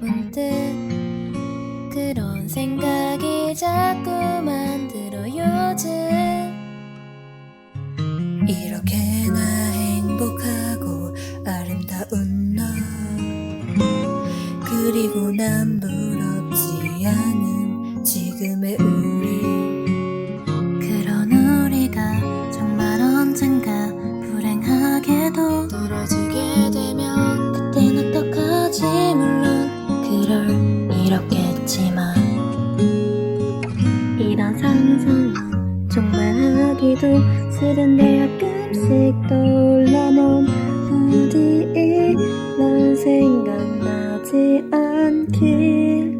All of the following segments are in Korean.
문득 그런 생각이 자꾸만 들어 요즘. 이렇게나 행복하고 아름다운 너. 그리고 난 부럽지 않은 지금의 일 없겠지만 이런 상상은 정말 하기도 싫은데 가끔씩 떠올라 넌 어디 이런 생각나지 않길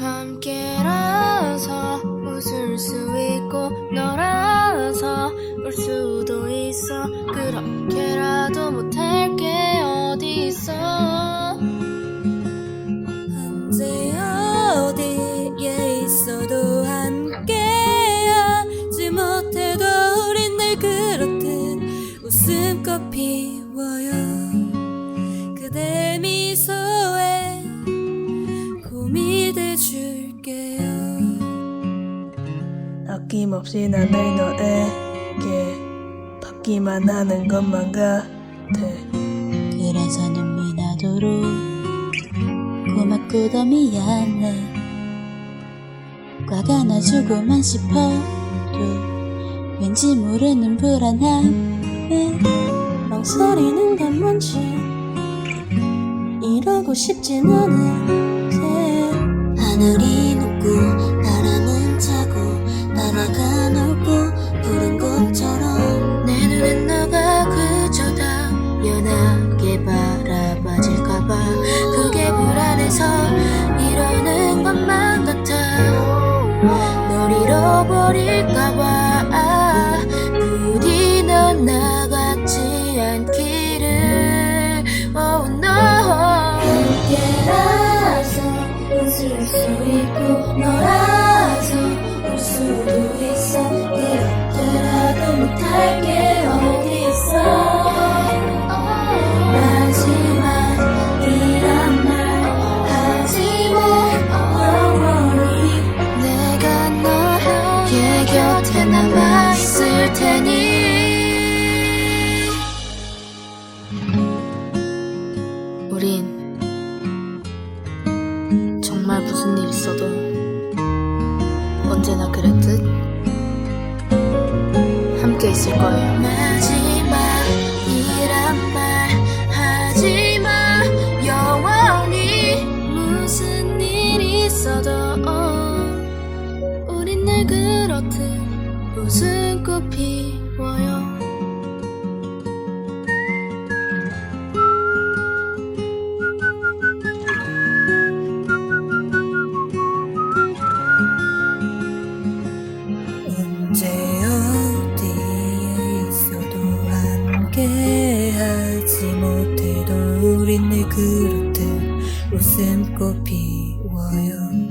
함께라서 웃을 수 있고 너라서 울 수도 있어. 그렇게라도 못할 아낌없이 난늘 너에게 받기만 하는 것만 같아. 그래서 눈물 나도록 고맙고 더 미안해. 화가 나주고만 싶어도 왠지 모르는 불안함에 망설이는 건 뭔지 이러고 싶진 않은데. 하늘이 높고 웃 있어도 언제나 그랬듯 함께 있을 거예요. 마지막이란 말 하지 마 영원히 무슨 일 있어도 우린 늘 그렇듯 웃음꽃 피워요. 언제 어디에 있어도 함께하지 못해도 우린 늘 그렇듯 웃음꽃 피워요